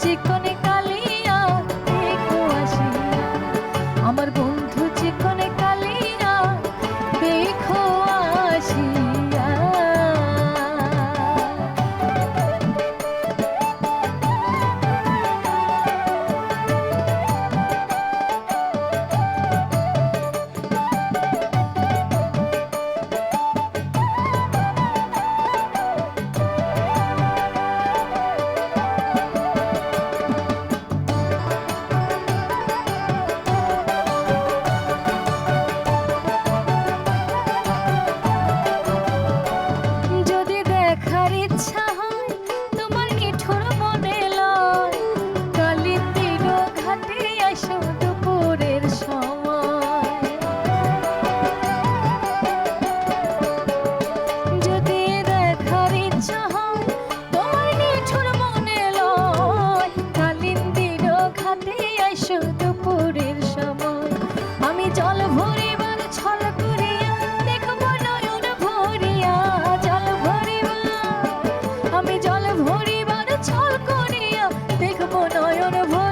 চিকন নয়ন ভরে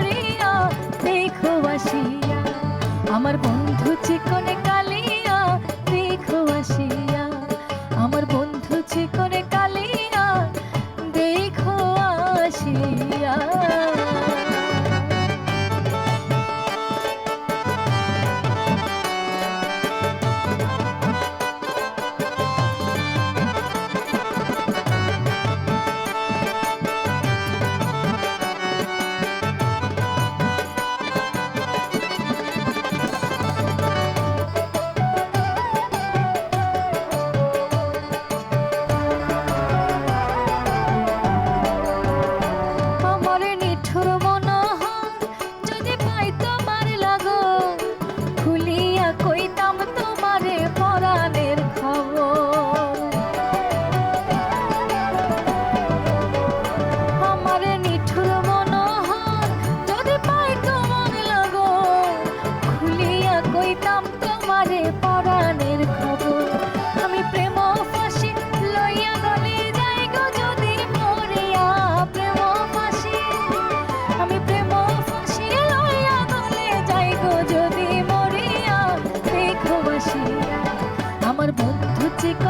পারে পরাণের খবর। আমি প্রেম ফাঁসি লইয়া যাই গো যদি মরিয়া প্রেম ফাঁসি আমি প্রেম ফাঁসি লইয়া গলে যাই গো যদি মরিয়া দেখো আমার বন্ধু চিকা